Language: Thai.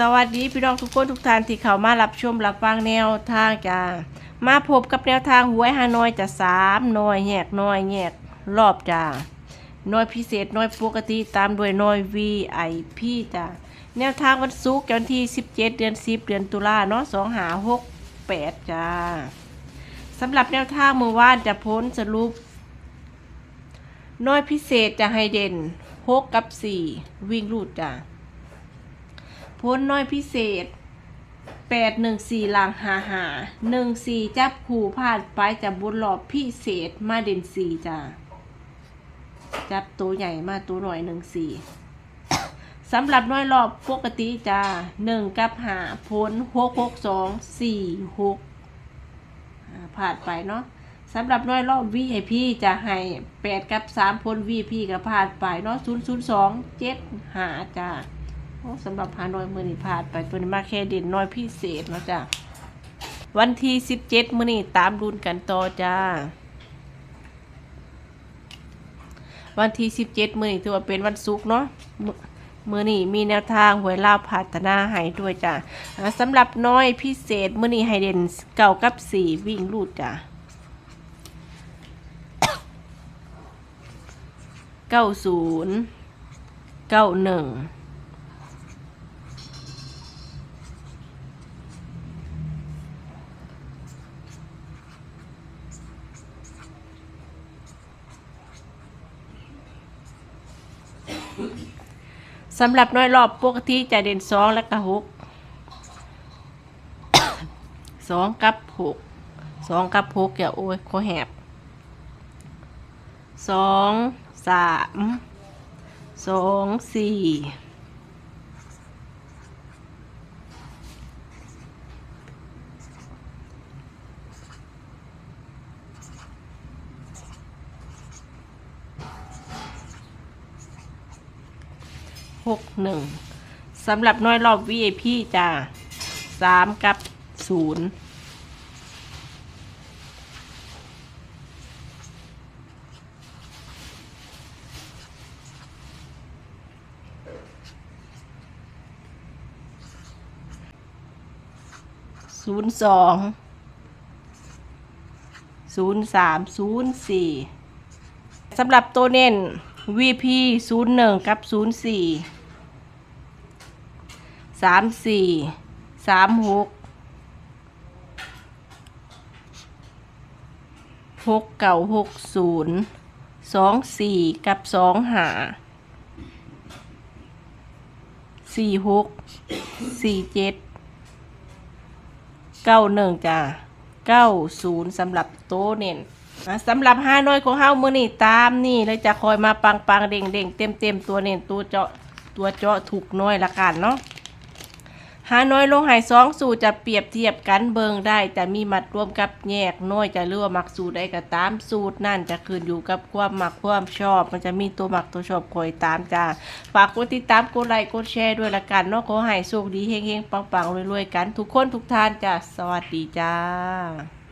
สวัสดีพี่น้องทุกคนทุกท่านที่เข้ามารับชมรับฟังแนวทางจ้ามาพบกับแนวทางหวยฮานอยจะสามหน่วยแยกหน่วยแยกรอบจ้าหน่วยพิเศษหน่วยปกติตามด้วยหน่วย VIP จ้าแนวทางวันศุกร์วันที่ 17 เดือน 10 เดือนตุลาเนาะ2หา6 8จ้าสำหรับแนวทางเมื่อวานจะพ้นสรุปหน่วยพิเศษจะให้เด่น 6 กับ 4 วิ่งรูดจ้า พ้นน้อยพิเศษแปดหนึ่งสี่หลางหาหาหนึ่งสี่จับขู่พลาดไปจับบุญหลอบพิเศษมาเด่นสี่จ้าจับตัวใหญ่มาตัวหน่อยหนึ่งสี่สำหรับน้อยรอบปกติจ้าหนึ่งกับหาพ้นหกหกสองสี่หกผ่านไปเนาะสำหรับน้อยรอบ VIP จะให้แปดกับสามพ้น VIP กับผ่านไปเนาะศูนย์ศูนย์สองเจ็ดหาจ้าโอ้ สำหรับพาน้อยมือนี่พาดไปตัวนี้มาแค่เด่นน้อยพิเศษเนาะจ้ะวันที่สิบเจ็ดมือนี่ตามรุนกันต่อจ้า วันที่สิบเจ็ดมือนี่ถือว่าเป็นวันศุกร์เนาะมือนี่มีแนวทางหวยลาวพัฒนาให้ด้วยจ้ะอ่าสำหรับน้อยพิเศษมือนี่ให้เดนเก่ากับสี่วิ่งลูดจ้ะเก้าศูนย์เก้าหนึ่ง สำหรับน้อยรอบปกติจะเด่นสองและก็หกสองกับหกสองกับหกอย่าโอ้ยโคแหบสองสามสองสี่ หกหนึ่งสำหรับน้อยรอบ VIP จ้าสามกับศูนย์ศูนย์สองศูนย์สามศูนย์สี่สำหรับตัวเน้น VP ศูนย์หนึ่งกับศูนย์ สามสี่สามหกหกเก่าหกศูนย์สองสี่กับสองหาสี่หกสี่เจ็ดเก้าหนึ่งจ้ะเก้าศูนย์สำหรับโตะเน่นสำหรับห้าน้อยของเฮ้ามือนี่ตามนี่เลยจะคอยมาปังปังเด้งเด้งเต็มเต็มตัวเน่นตัวเจาะตัวเจาะถูกน้อยละกันเนาะ หาน้อยลงหายสองสูตรจะเปรียบเทียบกันเบิงได้จะมีมัดรวมกับแยกน้อยจะเลือกมักสูตรใดก็ตามสูตรนั่นจะขึ้นอยู่กับความมักความชอบ มันจะมีตัวมักตัวชอบคอยตามจ้าฝากกดติดตามกดไลค์กดแชร์ด้วยละกันเนาะขอให้โชคดีเฮงๆปังๆรวยๆกัน ทุกคนทุกท่านจ้าสวัสดีจ้า